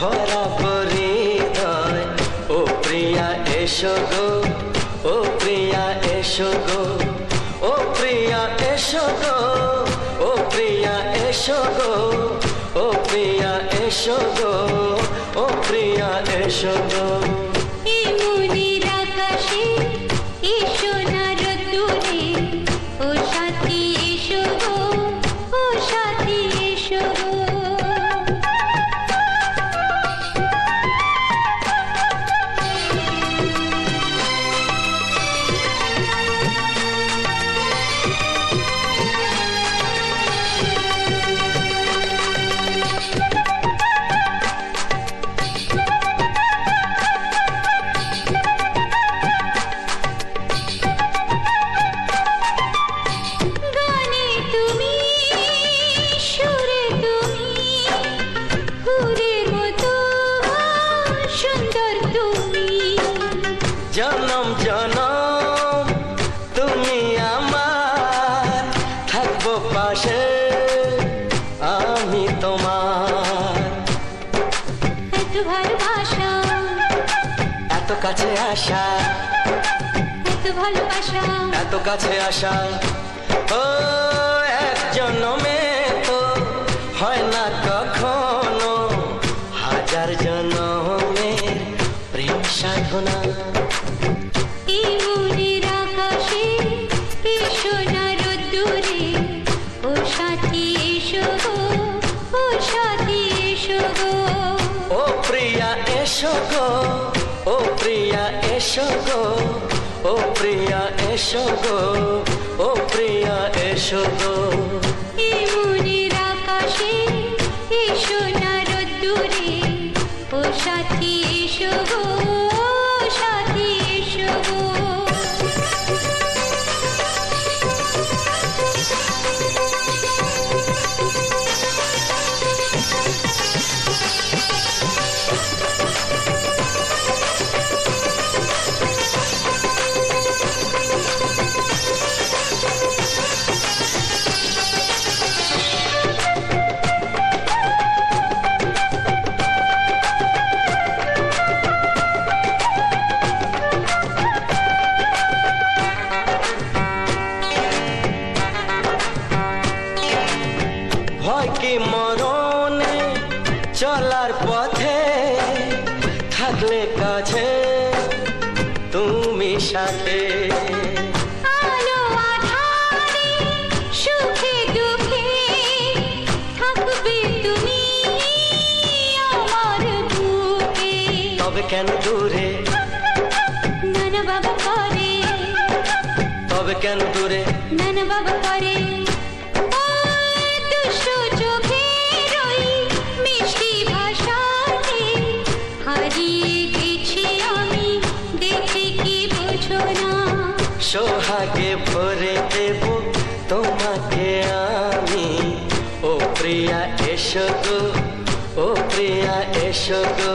ভরা পরিদয় ও প্রিয়া, এসো গো। ও প্রিয়া, এসো গো। ও প্রিয়া, এসো গো। ও প্রিয়া, এসো গো। ও প্রিয়া, এসো গো। ও প্রিয়া, এসো গো। এত কাছে আসা। এত ভালোবাসা। এত কাছে আসা। ও এক জন্মে তো হয় না কখনো। হাজার জন্মের প্রেম সাধনা। এই মনের আকাশে এসো না রোদ্দুরে এসো ও প্রিয়া এসো গো ও প্রিয়া এসো গো। সাথী চলার পথে থাকলে কাছে তুমি সাথে। কেন দূরে? নানা বাবা করে তবে কেন দূরে? নানা বাবা করে সোহাগে ভরে দেব তোমাকে আমি ও প্রিয়া এসো গো ও প্রিয়া এসো গো